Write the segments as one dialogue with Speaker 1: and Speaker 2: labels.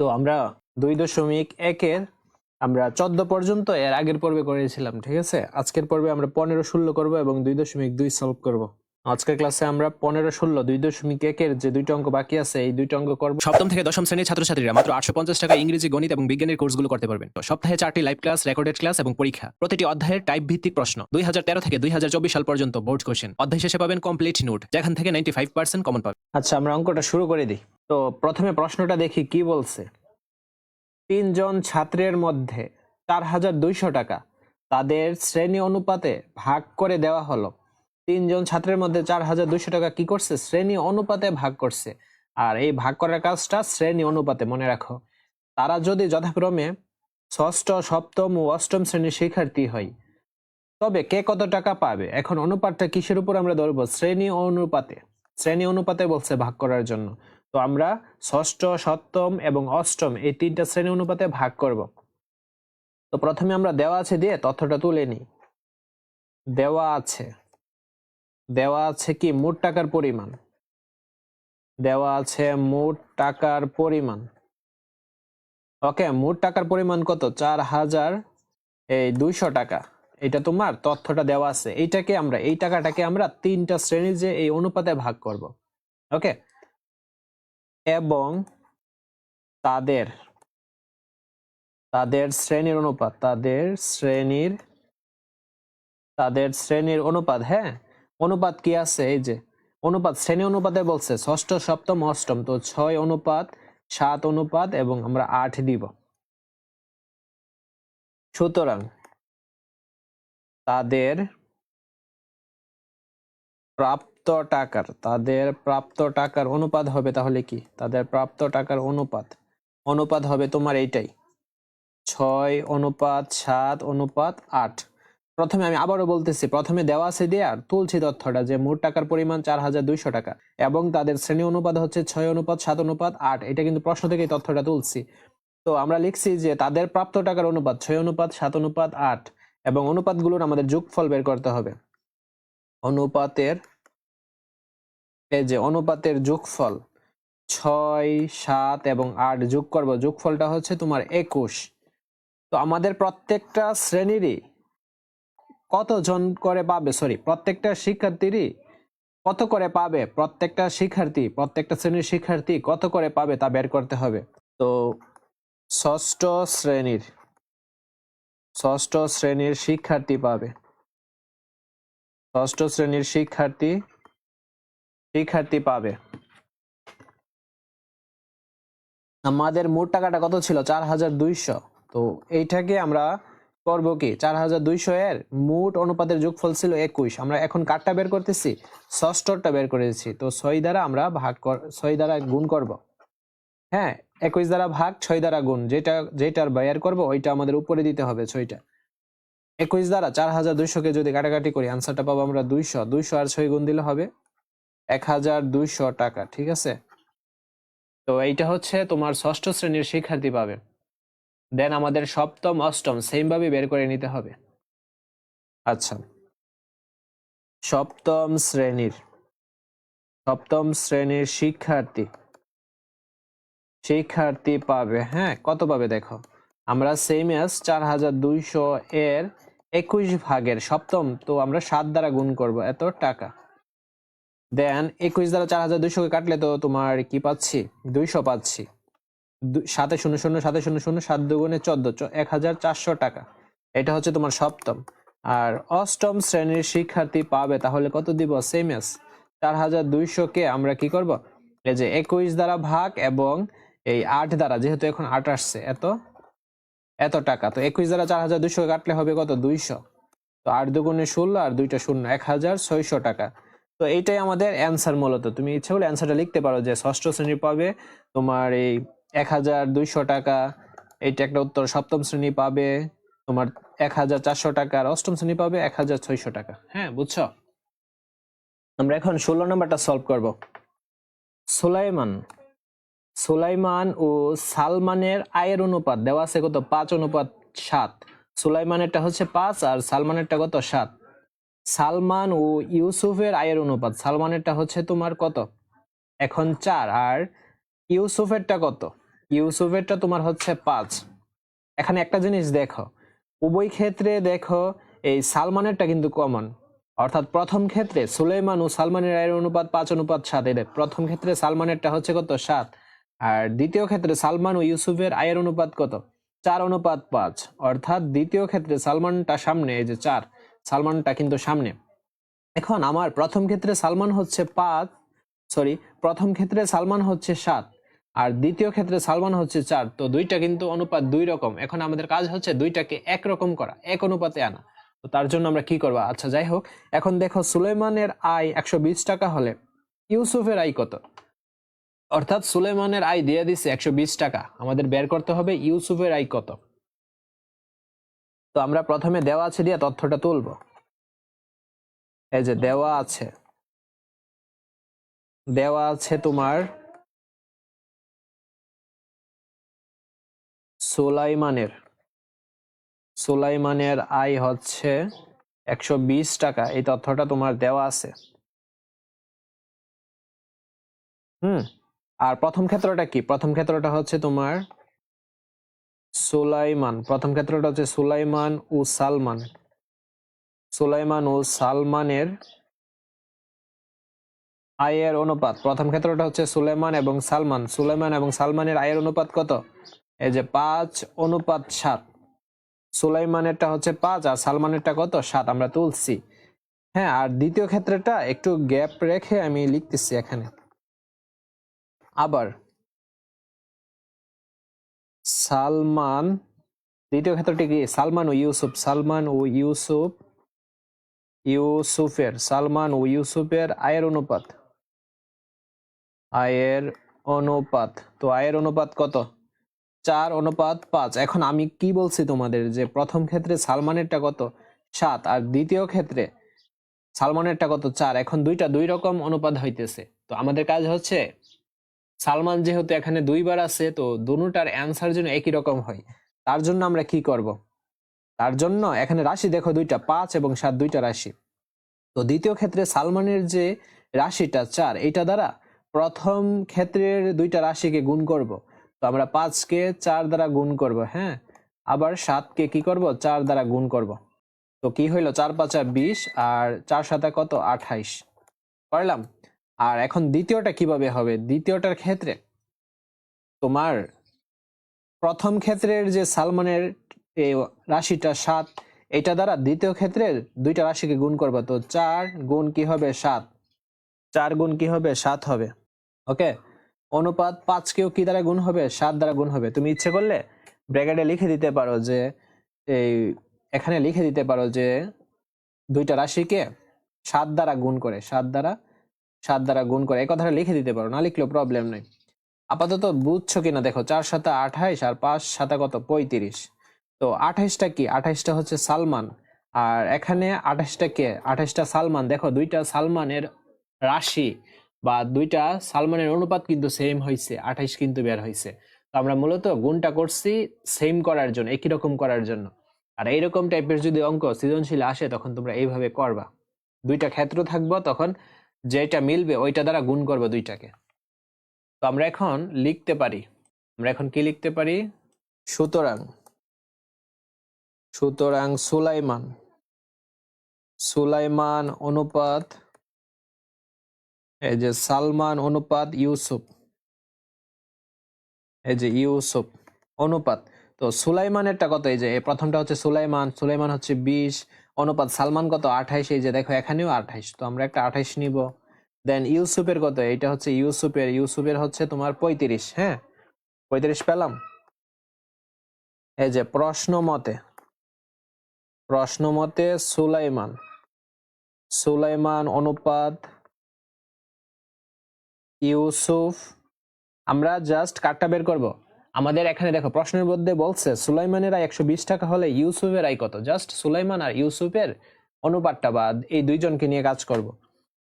Speaker 1: তো আমরা দুই দশমিক একের আমরা চোদ্দ পর্যন্ত, এর আগের পর্বে করেছিলাম, ঠিক আছে? আজকের পর্বে আমরা পনেরো ষোলো করব এবং দুই দশমিক দুই সলভ করব। আজকের ক্লাসে আমরা পনেরো ষোলো, দুই দশমিক একের যে দুইটা অঙ্ক বাকি আছে, এই দুইটা অঙ্ক করব।
Speaker 2: সপ্তম থেকে দশম শ্রেণির ছাত্রছাত্রীরা মাত্র আটশো পঞ্চাশ টাকা ইংরেজি, গণিত এবং বিজ্ঞানের কোর্সগুলো করতে পারবেন। তো সপ্তাহে চারটি লাইভ ক্লাস রেকর্ডেড ক্লাস এবং পরীক্ষা। প্রতিটি অধ্যায়ের টাইপ ভিত্তিক প্রশ্ন। দুই হাজার তেরো থেকে দুই হাজার চব্বিশ সাল পর্যন্ত বোর্ড কোশ্চেন অধ্যায় শেষে পাবেন কমপ্লিট নোট যেখান থেকে নাইনটি ফাইভ পার্সেন্ট কমন পাবেন।
Speaker 1: আচ্ছা আমরা অঙ্কটা শুরু করে দিই। তো প্রথমে প্রশ্নটা দেখি কি বলছে। তিনজন ছাত্রের মধ্যে চার হাজার দুইশো টাকা তাদের শ্রেণি অনুপাতে ভাগ করে দেওয়া হলো। তিনজন ছাত্রের মধ্যে চার হাজার দুইশো টাকা কি করছে? শ্রেণি অনুপাতে ভাগ করছে। আর এই ভাগ করার কাজটা শ্রেণি অনুপাতে, মনে রাখো। তারা যদি যথাক্রমে ষষ্ঠ, সপ্তম ও অষ্টম শ্রেণির শিক্ষার্থী হয়, তবে কে কত টাকা পাবে? এখন অনুপাতটা কিসের উপর আমরা ধরবো? শ্রেণি অনুপাতে। শ্রেণি অনুপাতে বলছে ভাগ করার জন্য। তো আমরা ষষ্ঠ, সপ্তম এবং অষ্টম এই তিনটা শ্রেণি অনুপাতে ভাগ করব। তো প্রথমে আমরা দেওয়া আছে দিয়ে তথ্যটা তুলে নিই। দেওয়া আছে। দেওয়া আছে কি? মোট টাকার পরিমাণ। দেওয়া আছে মোট টাকার পরিমাণ। ওকে মোট টাকার পরিমাণ কত? চার হাজার, এই দুইশো টাকা। এটা তোমার তথ্যটা দেওয়া আছে। এইটাকে আমরা, এই টাকাটাকে আমরা তিনটা শ্রেণি যে এই অনুপাতে ভাগ করব। ওকে এবং তাদের তাদের শ্রেণির অনুপাত, তাদের শ্রেণির তাদের শ্রেণির অনুপাত হ্যাঁ? অনুপাত কি আছে? এই যে, অনুপাত, শ্রেণি অনুপাতে বলছে ষষ্ঠ, সপ্তম, অষ্টম। তো ছয় অনুপাত, সাত অনুপাত এবং আমরা আট দিব। সুতরাং তাদের প্রাপ্ত টাকার, তাদের প্রাপ্ত টাকার অনুপাত হবে তাহলে কি? তাদের প্রাপ্ত টাকার অনুপাত। অনুপাত হবে তোমার এইটাই। ছয় অনুপাত সাত অনুপাত আট। প্রথমে আমি আবারও বলতেছি, প্রথমে দেওয়া আছে দিয়ে আর তুলছি তথ্যটা যে মোট টাকার পরিমাণ চার হাজার দুইশো টাকা এবং তাদের শ্রেণি অনুপাত হচ্ছে ছয় অনুপাত সাত অনুপাত আট। এটা কিন্তু প্রশ্ন থেকে তথ্যটা তুলছি। তো আমরা লিখছি যে তাদের প্রাপ্ত টাকার অনুপাত ছয় অনুপাত সাত অনুপাত আট এবং অনুপাতগুলোর আমাদের যোগফল বের করতে হবে। অনুপাতের যে অনুপাতের যোগফল ছয়, সাত এবং আট যোগ করব, যোগফলটা হচ্ছে তোমার একুশ। তো আমাদের প্রত্যেকটা শ্রেণীরই কতজন করে পাবে? সরি প্রত্যেকটা শিক্ষার্থীরই কত করে পাবে? প্রত্যেকটা শিক্ষার্থী, প্রত্যেকটা শ্রেণির শিক্ষার্থী কত করে পাবে তা বের করতে হবে। তো ষষ্ঠ শ্রেণির ষষ্ঠ শ্রেণির শিক্ষার্থী পাবে। ষষ্ঠ শ্রেণির শিক্ষার্থী শিক্ষার্থী পাবে। আমাদের মোট টাকাটা কত ছিল? চার হাজার দুইশো। তো এইটাকে আমরা করব কি? চার হাজার দুইশো এর মোট অনুপাতের যোগফল ছিল একুশ। আমরা এখন কাঠটা বের করতেছি ষষ্ঠটা বের করেছি। তো ছয় দ্বারা আমরা ভাগ কর, ছয় দ্বারা গুণ করব। হ্যাঁ একুশ দ্বারা ভাগ, ছয় দ্বারা গুণ। যেটা, যেটার বের করব, ওইটা আমাদের উপরে দিতে হবে ছয়টা। একুশ দ্বারা চার হাজার দুইশোকে যদি কাটাকাটি করি আনসারটা পাবো আমরা দুইশো। দুইশো আর ছয় গুণ দিলে হবে এক হাজার দুইশো টাকা, ঠিক আছে? তো এইটা হচ্ছে তোমার ষষ্ঠ শ্রেণির শিক্ষার্থী পাবে। দেন আমাদের সপ্তম, অষ্টম সেম ভাবে বের করে নিতে হবে। আচ্ছা। সপ্তম শ্রেণির সপ্তম শ্রেণির শিক্ষার্থী। শিক্ষার্থী পাবে হ্যাঁ কত পাবে দেখো? আমরা সেম এস চার হাজার দুইশো এর একুশ ভাগের সপ্তম, তো আমরা সাত দ্বারা গুণ করব, এত টাকা। দেন একুশ দ্বারা চার হাজার দুইশোকে কাটলে তো তোমার কি পাচ্ছি? দুইশো পাচ্ছি। সাতে শূন্য শূন্য, সাতে শূন্য শূন্য, সাত দুগুণে চোদ্দ এক হাজার চারশো টাকা। এটা হচ্ছে তোমার সপ্তম। আর অষ্টম শ্রেণির শিক্ষার্থী পাবে তাহলে কত দিব? সেম এস চার হাজার দুইশো কে আমরা কি করব? এই যে একুশ দ্বারা ভাগ এবং এই আট দ্বারা, যেহেতু এখন আট আসছে, এত? এত টাকা। তো একুশ দ্বারা চার হাজার দুইশো কাটলে হবে কত? দুইশো। তো আট দুগুণে ষোলো আর দুইটা শূন্য, এক হাজার ছয়শো টাকা। তো এইটাই আমাদের অ্যান্সার মূলত। তুমি ইচ্ছে হলে অ্যান্সারটা লিখতে পারো যে ষষ্ঠ শ্রেণি পাবে, তোমার এই এক হাজার দুইশো টাকা, এইটা একটা উত্তর সপ্তম শ্রেণি পাবে, তোমার এক হাজার চারশো টাকা আর অষ্টম শ্রেণি পাবে এক হাজার ছয়শো টাকা। হ্যাঁ বুঝছ? আমরা এখন ষোলো নম্বরটা সলভ করব। সোলাইমান সোলাইমান ও সালমানের আয়ের অনুপাত, দেওয়া আছে কত? পাঁচ অনুপাত সাত। সুলাইমানেরটা হচ্ছে পাঁচ আর সালমানেরটা কত? সাত। সালমান ও ইউসুফের আয়ের অনুপাত। সালমানেরটা হচ্ছে তোমার কত? এখন চার। আর ইউসুফেরটা কত? ইউসুফেরটা তোমার হচ্ছে পাঁচ। এখানে একটা জিনিস দেখো। উভয় ক্ষেত্রে দেখো, এই সালমানেরটা কিন্তু কমন অর্থাৎ প্রথম ক্ষেত্রে সুলেমান ও সালমানের আয়ের অনুপাত পাঁচ, অনুপাত সাত। এদের প্রথম ক্ষেত্রে সালমানেরটা হচ্ছে কত? সাত। আর দ্বিতীয় ক্ষেত্রে সালমান ও ইউসুফের আয়ের অনুপাত কত? চার, অনুপাত পাঁচ। অর্থাৎ দ্বিতীয় ক্ষেত্রে সালমানটা সামনে, এই যে চার। সালমানটা কিন্তু সামনে। এখন আমার প্রথম ক্ষেত্রে সালমান হচ্ছে পাঁচ সরি প্রথম ক্ষেত্রে সালমান হচ্ছে সাত, আর দ্বিতীয় ক্ষেত্রে সালমান হচ্ছে চার। তো দুইটা কিন্তু অনুপাত দুই রকম। এখন আমাদের কাজ হচ্ছে দুইটাকে একরকম করা, এক অনুপাতে আনা। তো তার জন্য আমরা কি করব? আচ্ছা যাই হোক, এখন দেখো সুলেমানের আয় একশো বিশ টাকা হলে ইউসুফের আয় কত? অর্থাৎ সুলেমানের আয় দিয়ে দিছে একশো বিশ টাকা। আমাদের বের করতে হবে ইউসুফের আয় কত? তো আমরা প্রথমে দেওয়া আছে দিয়ে তথ্যটা তুলব। এই যে দেওয়া আছে। দেওয়া আছে তোমার সুলাইমানের। সুলাইমানের আয় হচ্ছে একশো বিশ টাকা। এই তথ্যটা তোমার দেওয়া আছে। হুম? আর প্রথম ক্ষেত্রটা কি? প্রথম ক্ষেত্রটা হচ্ছে তোমার সুলাইমান। প্রথম ক্ষেত্রটা হচ্ছে সুলাইমান ও সালমান। সুলাইমান ও সালমানের আয়ের অনুপাত। প্রথম ক্ষেত্রটা হচ্ছে সুলেমান এবং সালমান। সুলেমান এবং সালমানের আয়ের অনুপাত কত? এই যে পাঁচ অনুপাত সাত। সুলাইমানেরটা হচ্ছে পাঁচ আর সালমানেরটা কত? সাত। আমরা তুলছি। হ্যাঁ আর দ্বিতীয় ক্ষেত্রটা একটু গ্যাপ রেখে আমি লিখতেছি এখানে। আবার সালমান, দ্বিতীয় ক্ষেত্রটি কি? সালমান ও ইউসুফ, সালমান ও ইউসুফ, ইউসুফের, সালমান ও ইউসুফের আয়ের অনুপাত। আয়ের অনুপাত, তো আয়ের অনুপাত কত? চার, অনুপাত পাঁচ। এখন আমি কি বলছি তোমাদের? যে প্রথম ক্ষেত্রে সালমানেরটা কত? সাত। আর দ্বিতীয় ক্ষেত্রে সালমানেরটা কত? চার। এখন দুইটা দুই রকম অনুপাত হইতেছে। তো আমাদের কাজ হচ্ছে সালমান যেহেতু এখানে দুইবার আছে, তো দুটার অ্যান্সার যেন একই রকম হয়। তার জন্য আমরা কি করব? তার জন্য এখানে রাশি দেখো দুইটা, পাঁচ এবং সাত দুইটা রাশি। তো দ্বিতীয় ক্ষেত্রে সালমানের যে রাশিটা চার এটা দ্বারা প্রথম ক্ষেত্রের দুইটা রাশিকে গুণ করব। তো আমরা পাঁচকে চার দ্বারা গুণ করব হ্যাঁ? আবার সাতকে কি করব? চার দ্বারা গুণ করব। তো কি হইল? চার পাঁচা বিশ আর চার সাতা কত? আঠাইশ। পারলাম আর এখন দ্বিতীয়টা কীভাবে হবে? দ্বিতীয়টার ক্ষেত্রে তোমার প্রথম ক্ষেত্রের যে সালমানের রাশিটা সাত, এটা দ্বারা দ্বিতীয় ক্ষেত্রের দুইটা রাশিকে গুণ করব। তো চার গুণ কি হবে? সাত। চার গুণ কি হবে? সাত হবে। ওকে? অনুপাত পাঁচকেও কি দ্বারা গুণ হবে? সাত দ্বারা গুণ হবে। তুমি ইচ্ছে করলে ব্র্যাকেটে লিখে দিতে পারো যে, এই এখানে লিখে দিতে পারো যে, দুইটা রাশিকে সাত দ্বারা গুণ করে। সাত দ্বারা সাত দ্বারা গুণ করে। এই কথাটা লিখে দিতে পারো, না লিখলেও প্রবলেম নেই। আপাতত বুঝছ কিনা দেখো, চার সাথে আঠাইশ আর পাঁচ সাথে কত? পঁয়ত্রিশ। তো আঠাইশটা কি? আঠাইশটা হচ্ছে সালমান। আর এখানে আঠাশটা কে? আঠাশটা সালমান। দেখো, দুইটা সালমানের রাশি বা দুইটা সালমানের অনুপাত কিন্তু সেম হয়েছে আঠাইশ কিন্তু বের হয়েছে তো আমরা মূলত গুণটা করছি সেম করার জন্য, একই রকম করার জন্য। আর এইরকম টাইপের যদি অঙ্ক সৃজনশীল আসে, তখন তোমরা এইভাবে করবা। দুইটা ক্ষেত্র থাকব, তখন যেটা মিলবে ওইটা দ্বারা গুণ করব দুইটাকে। তো আমরা এখন লিখতে পারি, আমরা এখন কি লিখতে পারি? সুতরাং সুতরাং সুলাইমান সুলাইমান অনুপাত, এই যে সালমান অনুপাত ইউসুফ, এই যে ইউসুফ অনুপাত। তো সুলাইমানেরটা কত? এই যে প্রথমটা হচ্ছে সুলাইমান সুলাইমান হচ্ছে বিশ অনুপাত সালমান কত? আঠাইশ, এই যে দেখো এখানেও আঠাইশ, তো আমরা একটা আঠাইশ নিব। দেন ইউসুফের কত? এটা হচ্ছে ইউসুফের ইউসুফের হচ্ছে তোমার পঁয়ত্রিশ হ্যাঁ? পঁয়ত্রিশ পেলাম। এই যে প্রশ্ন মতে প্রশ্ন মতে সুলাইমান সুলাইমান অনুপাত ইউসুফ, আমরা জাস্ট কাটটা বের করব। আমাদের এখানে দেখো, প্রশ্নের মধ্যে বলছে, সুলাইমানের আয় একশো বিশ টাকা হলে ইউসুফের আয় কত? জাস্ট সুলাইমান আর ইউসুফের অনুপাতটা বা এই দুইজনকে নিয়ে কাজ করব।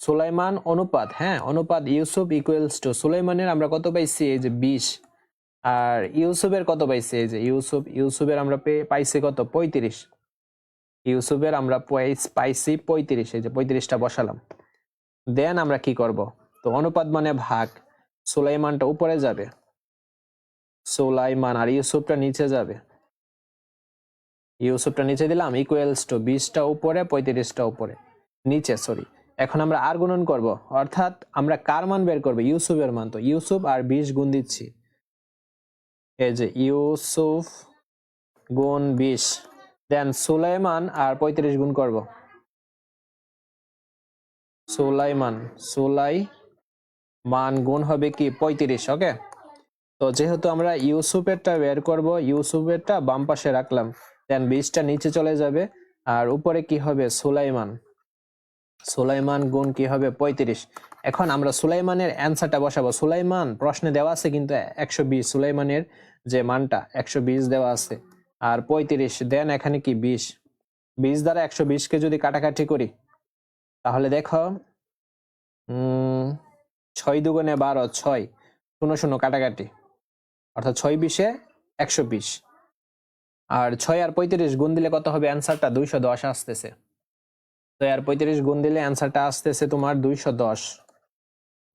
Speaker 1: সুলাইমান অনুপাত হ্যাঁ অনুপাত ইউসুফ ইকুয়ালস টু সুলাইমানের আমরা কত পাইছি? এই যে বিশ। আর ইউসুফের কত পাইছি? এই যে ইউসুফ, ইউসুফের আমরা পাইছি কত? পঁয়ত্রিশ। ইউসুফের আমরা পাইছি পঁয়ত্রিশ, এই যে পঁয়ত্রিশটা বসালাম। দেন আমরা কি করব? তো অনুপাত মানে ভাগ। সুলাইমানটা উপরে যাবে। সুলাইমান, আর ইউসুফটা নিচে যাবে। ইউসুফটা নিচে দিলাম ইকুয়ালস টু বিশটা উপরে, পঁয়ত্রিশটা উপরে। নিচে সরি এখন আমরা আর গুণন করব, অর্থাৎ আমরা কার মান বের করব? ইউসুফের মান তো, ইউসুফ আর বিশ গুণ দিচ্ছি। এই যে ইউসুফ গুণ বিশ দেন সুলাইমান আর পঁয়ত্রিশ গুণ করব। সুলাইমান, সুলাই মান গুণ হবে কি? পঁয়ত্রিশ ওকে তো যেহেতু আমরা ইউসুফেরটা বের করব, ইউসুফেরটা বাম পাশে রাখলাম। দেন বিশটা নিচে চলে যাবে। আর উপরে কি হবে? সুলাইমান। সুলাইমান গুণ কি হবে? পঁয়ত্রিশ। এখন আমরা সুলাইমানের অ্যান্সারটা বসাবো। সুলাইমান, প্রশ্নে দেওয়া আছে কিন্তু একশো বিশ। সুলাইমানের যে মানটা, একশো বিশ দেওয়া আছে। আর পঁয়ত্রিশ, দেন এখানে কি? বিশ। বিশ দ্বারা একশো বিশকে যদি কাটাকাটি করি, তাহলে দেখো ছয় দুগুণে বারো, ছয়। শূন্য শূন্য কাটাকাটি। অর্থাৎ ছয় বিশে একশো বিশ। আর ছয় আর পঁয়ত্রিশ গুণ দিলে কত হবে? অ্যান্সারটা দুইশো দশ আসতেছে। ছয় আর পঁয়ত্রিশ গুণ দিলে অ্যান্সারটা আসতেছে তোমার দুইশো দশ।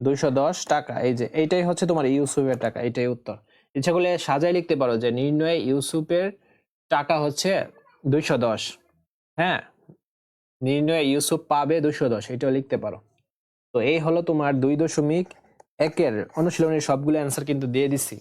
Speaker 1: দুইশো দশ টাকা। এই যে, এইটাই হচ্ছে তোমার ইউসুফের টাকা। এটাই উত্তর। ইচ্ছা করলে সাজাই লিখতে পারো যে নির্ণয় ইউসুফের টাকা হচ্ছে দুইশো দশ। হ্যাঁ নির্ণয়ে ইউসুফ পাবে দুইশো দশ, এটাও লিখতে পারো। তো এই হলো তোমার দুই দশমিক একের অনুশীলনের সবগুলো অ্যান্সার কিন্তু দিয়ে দিছি।